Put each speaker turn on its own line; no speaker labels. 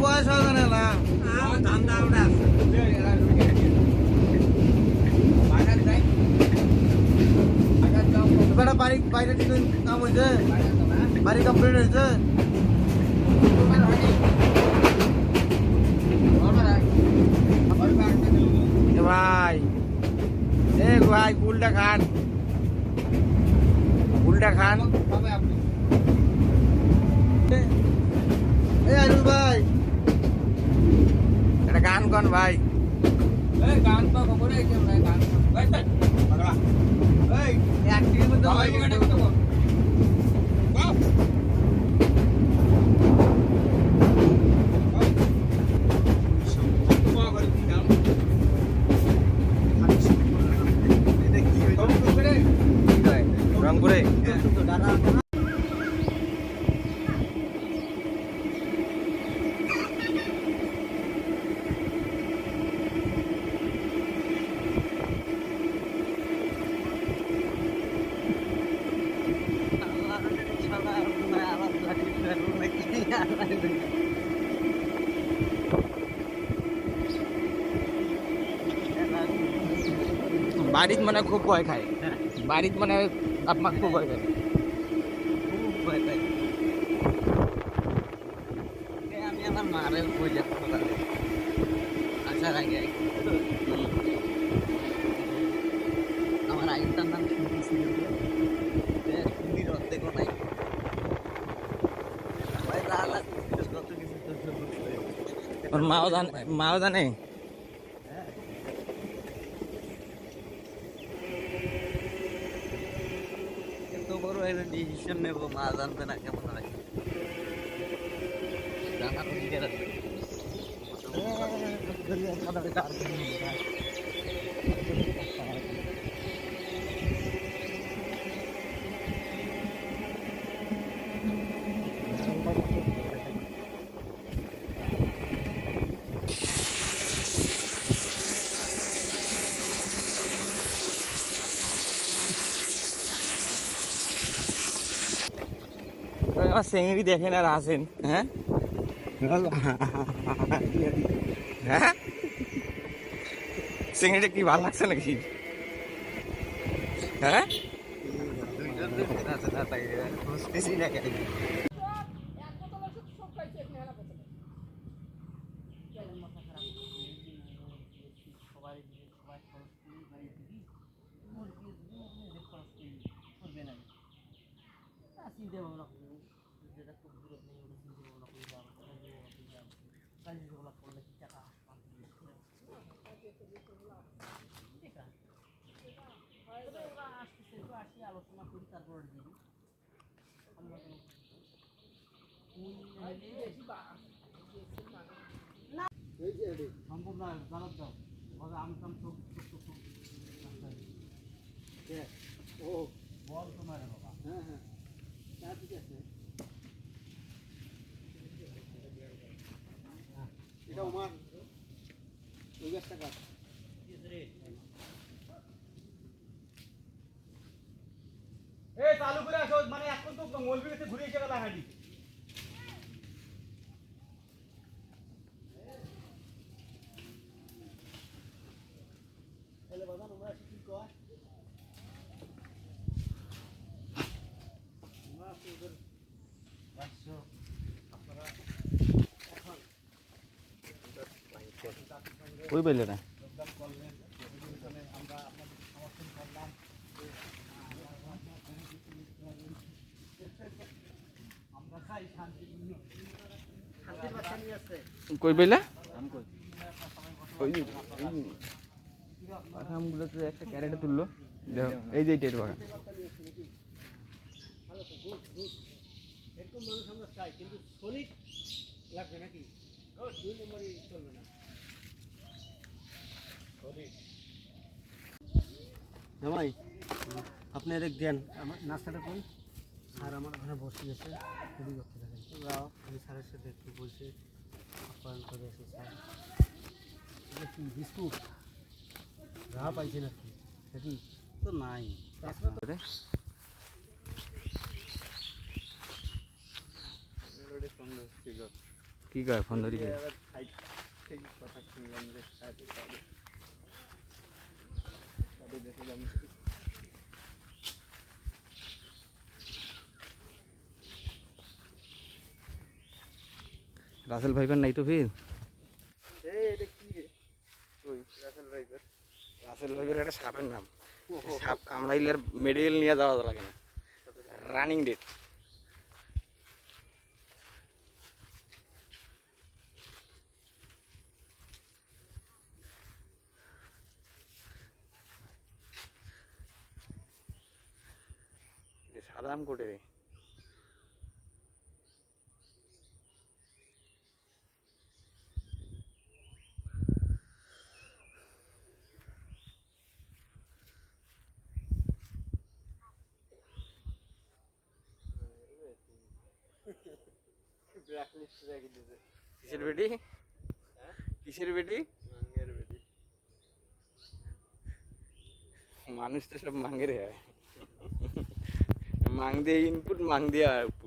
বয়স হবে না ধান্দা ওটা বেটা বাড়ি বাইরে কাম হয়েছে বাড়ি কমপ্লিট হয়েছে ভাই, এ ভাই, কুলটা খান কুলটা খান ভাই এটা গান কন ভাই এই একটির মধ্যে ভাই বাড়িত মানে খুব ভয় খায়। বাড়িত মানে আপনার খুব ভয় খায়
আমি আমার মারে বই যাব আসার আগে আমার আইনটার নাম সুন্দর ছিল সুন্দর অর্ধেকও নাই
মাও জানে মাও জানে?
একটা ডিসিশন নেব? মা জানবে না কেমন হয়? জানার অধিকার
আমার সেঙ্গি দেখেন আর আসেন হ্যাঁ? হ্যাঁ? সেঙ্গিটা কি ভালো লাগছে নাকি? হ্যাঁ?
চিন্তা ভাবনা আলোচনা করি তারপর দিবি সম্ভব না জানার দাও বলে আমি কাম তো ও। বল তোমার বাবা। হ্যাঁ হ্যাঁ। ঠিক আছে। এটা ওমান
আসো মানে এখন তো মলবি ঘুরে এসে গেল হাঁটি
তাহলে বাবা আমরা কি কয় আমরা ওদের পাঁচশো আপনারা এখন
ওই বললে না
যোগদান করলেন অধিবেশনে আমরা আপনাদের সমর্থন করলাম আমরা চাই শান্তিপূর্ণ শান্তির বার্তা নিয়ে আসছে
কই বললে ওই যে বাগানগুলোতে একটা ক্যারেটে তুললো এই যে এইটা বাগান
এরকম না। জামাই আপনি এদিক দেন আমার নাস্তাটা কোন স্যার আমার ওখানে বসে গেছে খুবই করতে থাকেন যাও আমি স্যারের সাথে একটু বসে আপ্যায়ন করে আসি স্যার বিস্কুট যা পাইছেন আর কি নাকি তো নাই
কি কয় ফোন ধরি রাসেল ভাইবার নাই তো ফির? রাসেল ভাইবার? একটা সাপের নাম। সাপ কামড়াইলে আর মেডিকেল নিয়ে যাওয়া লাগে না। রানিং ডেট সাদাম কোটে রে। কিসের বেটি কিসের বেটি মানুষ তো সব মাঙ্গের হয়। মাং দিয়ে ইনপুট মাং দিয়ে আউটপুট